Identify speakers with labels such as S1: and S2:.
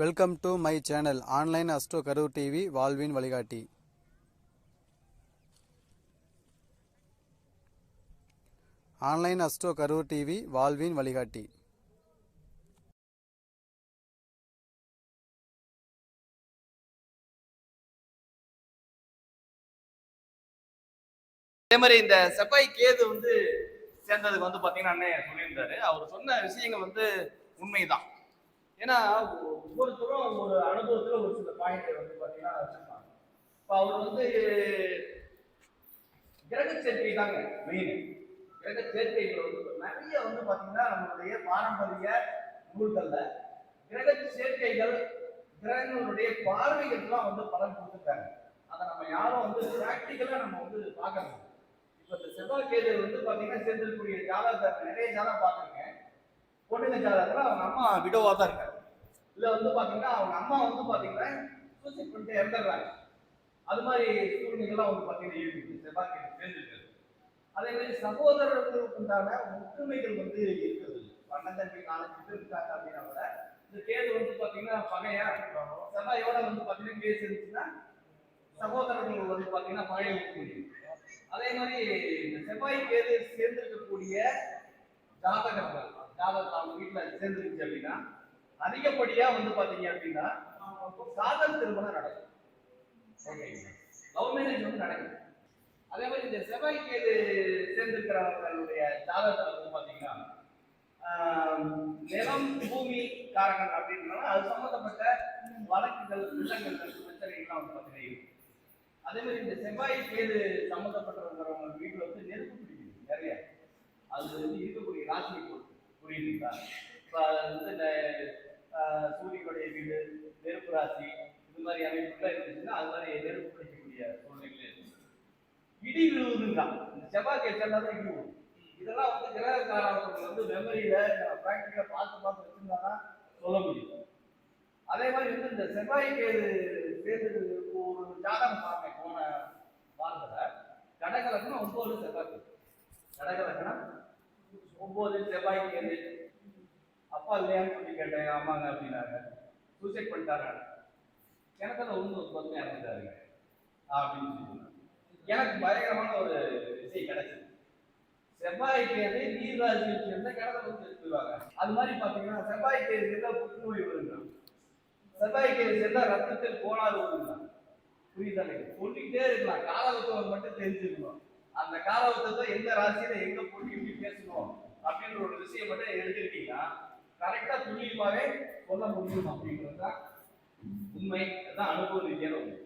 S1: Welcome to my channel online astro Karur TV வாழ்வின் வழிகாட்டி online astro Karur TV வாழ்வின் வழிகாட்டி
S2: அதே மாதிரி இந்த செவ்வாய் கேது வந்து சேர்ந்ததுக்கு வந்து பார்த்தீங்கன்னா அண்ணன் சொல்லியிருந்தாரு. அவர் சொன்ன விஷயங்கள் வந்து உண்மைதான். ஏன்னா ஒவ்வொருத்தரும் ஒரு அனுபவத்துல ஒரு சில பாயிண்ட் வந்து பாத்தீங்கன்னா வச்சிருப்பாங்க. இப்போ அவர் வந்து கிரக சேர்க்கை தாங்க மெயின் கிரக சேர்க்கைகள் வந்து நிறைய வந்து பாத்தீங்கன்னா நம்மளுடைய பாரம்பரிய நூல்கள்ல கிரக சேர்க்கைகள் கிரகங்களுடைய பார்வைகள்லாம் வந்து பலன் கொடுத்துருக்காங்க. அதை நம்ம யாரும் வந்து ப்ராக்டிக்கலா நம்ம வந்து பார்க்கணும் இப்போ இந்த செவ்வாய் கேது வந்து பாத்தீங்கன்னா சேர்ந்திருக்கக்கூடிய ஜாதகத்தை நிறைய ஜாதகம் பார்த்துருக்கேன். பொண்ணுங்க ஜாதகத்துல அவங்க அம்மா விடோவா தான் இருக்காங்க. இல்லை வந்து பாத்தீங்கன்னா அவங்க அம்மா வந்து பாத்தீங்கன்னா சூசைட் பண்ணிட்டு இறந்துடுறாங்க. அது மாதிரி சூழ்நிலைகள்லாம் வந்து பாத்தீங்கன்னா இருக்குது செவ்வாய் கேது அதே மாதிரி சகோதரர்களுக்கு உண்டான ஒற்றுமைகள் வந்து இருக்குது. அண்ணன் தம்பி நாலஞ்சு பேர் இருக்காங்க அப்படின்னா கூட இந்த கேது வந்து பாத்தீங்கன்னா பகையா செவ்வாயோட வந்து பாத்தீங்கன்னா கேஸ் இருந்துச்சுன்னா சகோதரர்கள் வந்து பாத்தீங்கன்னா பகையை முடியும் அதே மாதிரி இந்த செவ்வாய் கேது சேர்ந்திருக்கக்கூடிய ஜாதகங்கள் ஜாதகம் அவங்க வீட்டுல சேர்ந்துருச்சு அப்படின்னா அதிகப்படியா வந்து பாத்தீங்க அப்படின்னா காதல் திருமணம் நடக்கும். லவ் மேரேஜ் வந்து நடக்குது. அதே மாதிரி இந்த செவ்வாய் கேது சேர்ந்திருக்கிறவர்களுடைய ஜாதகத்துல வந்து பாத்தீங்கன்னா நிலம் பூமி காரகன் அப்படின்றனால அது சம்பந்தப்பட்ட வழக்குகள் வில்லங்கள் பிரச்சனைகள்லாம் வந்து பாத்தீங்கன்னா இருக்கு. அதே மாதிரி இந்த செவ்வாய் கேது சம்மந்தப்பட்டிருக்கிறவங்க வீட்டுல வந்து நெருப்பு பிடிக்குது நிறைய. அது வந்து இருக்கக்கூடிய ராசியை பொறுத்து புரியுதுங்களா? இப்போ அது வந்து சூரியனுடைய வீடு நெருப்பு ராசி இது மாதிரி அமைப்புலாம் இருந்துச்சுன்னா அது மாதிரி நெருப்பு பிடிக்கக்கூடிய சூழ்நிலை இருக்கு இடி விழுவுதுங்க இந்த செவ்வாய் கேது தான் இடி விழுவும். இதெல்லாம் வந்து கிரகக்காரர்கள் வந்து மெமரியில ப்ராக்டிக்கலா பார்த்து பார்த்து வச்சிருந்தா சொல்ல முடியும். அதே மாதிரி வந்து இந்த செவ்வாய் கேது சேர்ந்து ஒரு ஜாதகம் பார்த்தேன் போன வாரத்துல. கடகலக்கணம் ஒன்பது செவ்வாய் கேது. கடகலக்கணம் ஒன்பது செவ்வாய் கேது. அப்பா இல்லையான்னு சொல்லி கேட்டேன் ஆமாங்க அப்படின்னாங்க. சூசைட் பண்ணிட்டாங்க கிணத்துல ஒன்று ஒரு வந்து இறந்துட்டாருங்க அப்படின்னு சொல்லி எனக்கு பயங்கரமான ஒரு விஷயம் கிடைச்சது செவ்வாய் கேது நீர்ராசியில் சேர்ந்த கிணத்துல வந்து எடுத்துருவாங்க அது மாதிரி பார்த்தீங்கன்னா செவ்வாய் கேது இருந்தா புற்றுநோய் வருங்க செவ்வாய் கேது சேர்ந்தா ரத்தத்தில் கோளாறு வருங்க புரியுதானே சொல்லிக்கிட்டே இருக்கலாம். காலவத்தம் மட்டும் தெரிஞ்சுக்கணும். அந்த காலவத்தத்தை எந்த ராசியில எங்க போட்டு எப்படி பேசணும் அப்படின்ற ஒரு விஷயம் மட்டும் எடுத்துக்கிட்டீங்கன்னா கரெக்டா துல்லியமாவே சொல்ல முடியும் அப்படின்றது தான் உண்மை அதான் அனுபவ ரீதியான உண்மை.